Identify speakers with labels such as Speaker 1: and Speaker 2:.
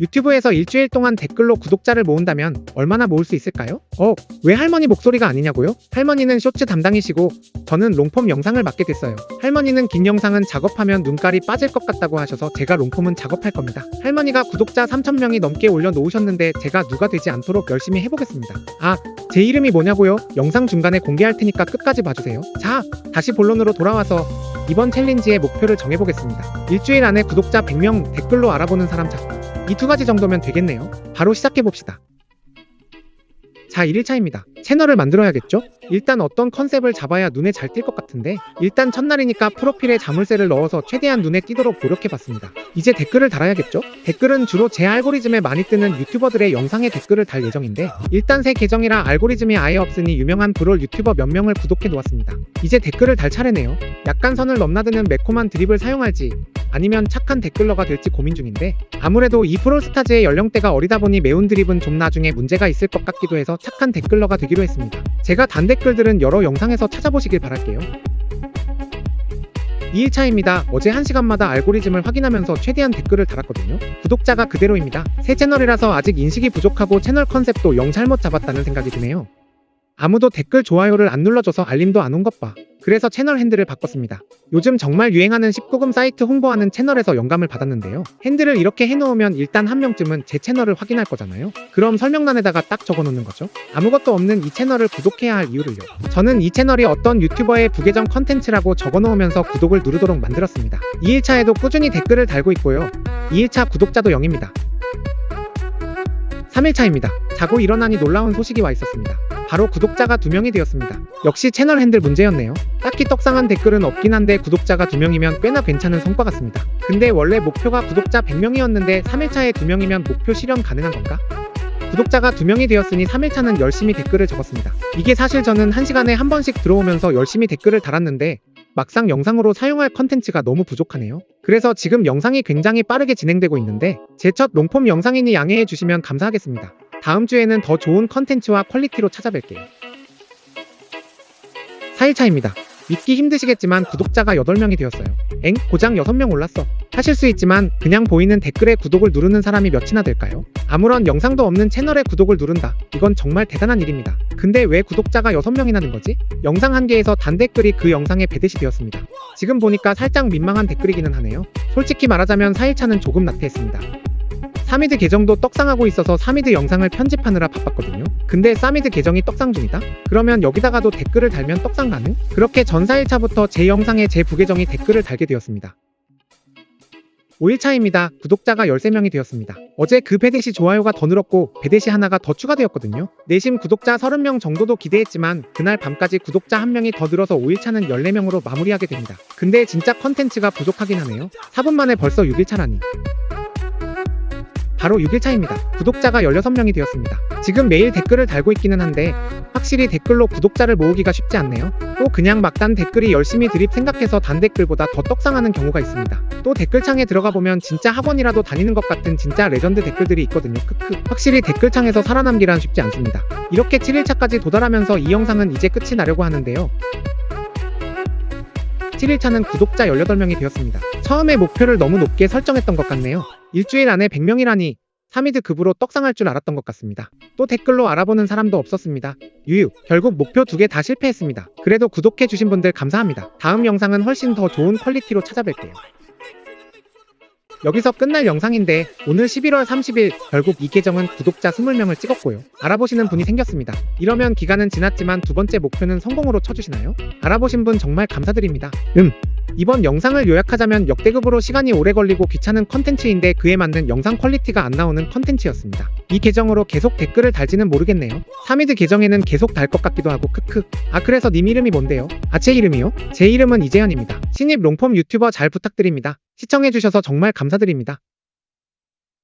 Speaker 1: 유튜브에서 일주일 동안 댓글로 구독자를 모은다면 얼마나 모을 수 있을까요? 어, 왜 할머니 목소리가 아니냐고요? 할머니는 쇼츠 담당이시고 저는 롱폼 영상을 맡게 됐어요. 할머니는 긴 영상은 작업하면 눈깔이 빠질 것 같다고 하셔서 제가 롱폼은 작업할 겁니다. 할머니가 구독자 3,000명이 넘게 올려놓으셨는데 제가 누가 되지 않도록 열심히 해보겠습니다. 아, 제 이름이 뭐냐고요? 영상 중간에 공개할 테니까 끝까지 봐주세요. 자, 다시 본론으로 돌아와서 이번 챌린지의 목표를 정해보겠습니다. 일주일 안에 구독자 100명 댓글로 알아보는 사람 찾기. 이 두 가지 정도면 되겠네요. 바로 시작해봅시다. 자, 1일차입니다. 채널을 만들어야겠죠? 일단 어떤 컨셉을 잡아야 눈에 잘 띌 것 같은데 일단 첫날이니까 프로필에 자물쇠를 넣어서 최대한 눈에 띄도록 노력해봤습니다. 이제 댓글을 달아야겠죠? 댓글은 주로 제 알고리즘에 많이 뜨는 유튜버들의 영상에 댓글을 달 예정인데 일단 새 계정이라 알고리즘이 아예 없으니 유명한 브롤 유튜버 몇 명을 구독해 놓았습니다. 이제 댓글을 달 차례네요. 약간 선을 넘나드는 매콤한 드립을 사용할지 아니면 착한 댓글러가 될지 고민 중인데 아무래도 이 프롤스타즈의 연령대가 어리다 보니 매운 드립은 좀 나중에 문제가 있을 것 같기도 해서 착한 댓글러가 되기 로 했습니다. 제가 단 댓글들은 여러 영상에서 찾아보시길 바랄게요. 2일차입니다. 어제 1시간마다 알고리즘을 확인하면서 최대한 댓글을 달았거든요. 구독자가 그대로입니다. 새 채널이라서 아직 인식이 부족하고 채널 컨셉도 영 잘못 잡았다는 생각이 드네요. 아무도 댓글 좋아요를 안 눌러줘서 알림도 안 온 것 봐. 그래서 채널 핸들을 바꿨습니다. 요즘 정말 유행하는 19금 사이트 홍보하는 채널에서 영감을 받았는데요. 핸들을 이렇게 해놓으면 일단 한 명쯤은 제 채널을 확인할 거잖아요. 그럼 설명란에다가 딱 적어놓는 거죠. 아무것도 없는 이 채널을 구독해야 할 이유를요. 저는 이 채널이 어떤 유튜버의 부계정 컨텐츠라고 적어놓으면서 구독을 누르도록 만들었습니다. 2일차에도 꾸준히 댓글을 달고 있고요. 2일차 구독자도 0입니다. 3일차입니다. 자고 일어나니 놀라운 소식이 와 있었습니다. 바로 구독자가 2명이 되었습니다. 역시 채널 핸들 문제였네요. 딱히 떡상한 댓글은 없긴 한데 구독자가 2명이면 꽤나 괜찮은 성과 같습니다. 근데 원래 목표가 구독자 100명이었는데 3일차에 2명이면 목표 실현 가능한 건가? 구독자가 2명이 되었으니 3일차는 열심히 댓글을 적었습니다. 이게 사실 저는 1시간에 한 번씩 들어오면서 열심히 댓글을 달았는데 막상 영상으로 사용할 컨텐츠가 너무 부족하네요. 그래서 지금 영상이 굉장히 빠르게 진행되고 있는데 제 첫 롱폼 영상이니 양해해 주시면 감사하겠습니다. 다음 주에는 더 좋은 컨텐츠와 퀄리티로 찾아뵐게요. 4일차입니다. 믿기 힘드시겠지만 구독자가 8명이 되었어요. 엥? 고장 6명 올랐어. 하실 수 있지만 그냥 보이는 댓글에 구독을 누르는 사람이 몇이나 될까요? 아무런 영상도 없는 채널에 구독을 누른다. 이건 정말 대단한 일입니다. 근데 왜 구독자가 6명이나 는 거지? 영상 한 개에서 단 댓글이 그 영상에 배듯이 되었습니다. 지금 보니까 살짝 민망한 댓글이기는 하네요. 솔직히 말하자면 4일차는 조금 나태했습니다. 사미드 계정도 떡상하고 있어서 사미드 영상을 편집하느라 바빴거든요. 근데 사미드 계정이 떡상 중이다? 그러면 여기다가도 댓글을 달면 떡상 가능? 그렇게 전 4일차부터 제 영상에 제 부계정이 댓글을 달게 되었습니다. 5일차입니다. 구독자가 13명이 되었습니다. 어제 그 배대시 좋아요가 더 늘었고 배대시 하나가 더 추가되었거든요. 내심 구독자 30명 정도도 기대했지만 그날 밤까지 구독자 1명이 더 늘어서 5일차는 14명으로 마무리하게 됩니다. 근데 진짜 컨텐츠가 부족하긴 하네요. 4분 만에 벌써 6일차라니. 바로 6일 차입니다. 구독자가 16명이 되었습니다. 지금 매일 댓글을 달고 있기는 한데 확실히 댓글로 구독자를 모으기가 쉽지 않네요. 또 그냥 막단 댓글이 열심히 드립 생각해서 단 댓글보다 더 떡상하는 경우가 있습니다. 또 댓글창에 들어가 보면 진짜 학원이라도 다니는 것 같은 진짜 레전드 댓글들이 있거든요. 크크. 확실히 댓글창에서 살아남기란 쉽지 않습니다. 이렇게 7일차까지 도달하면서 이 영상은 이제 끝이 나려고 하는데요. 7일차는 구독자 18명이 되었습니다. 처음에 목표를 너무 높게 설정했던 것 같네요. 일주일 안에 100명이라니 3위드 급으로 떡상할 줄 알았던 것 같습니다. 또 댓글로 알아보는 사람도 없었습니다. 유유, 결국 목표 두 개 다 실패했습니다. 그래도 구독해주신 분들 감사합니다. 다음 영상은 훨씬 더 좋은 퀄리티로 찾아뵐게요. 여기서 끝날 영상인데 오늘 11월 30일 결국 이 계정은 구독자 20명을 찍었고요. 알아보시는 분이 생겼습니다. 이러면 기간은 지났지만 두 번째 목표는 성공으로 쳐주시나요? 알아보신 분 정말 감사드립니다. 음. 이번 영상을 요약하자면 역대급으로 시간이 오래 걸리고 귀찮은 컨텐츠인데 그에 맞는 영상 퀄리티가 안 나오는 컨텐츠였습니다. 이 계정으로 계속 댓글을 달지는 모르겠네요. 3위드 계정에는 계속 달 것 같기도 하고 크크. 아 그래서 님 이름이 뭔데요? 아 제 이름이요? 제 이름은 이재현입니다. 신입 롱폼 유튜버 잘 부탁드립니다. 시청해주셔서 정말 감사드립니다.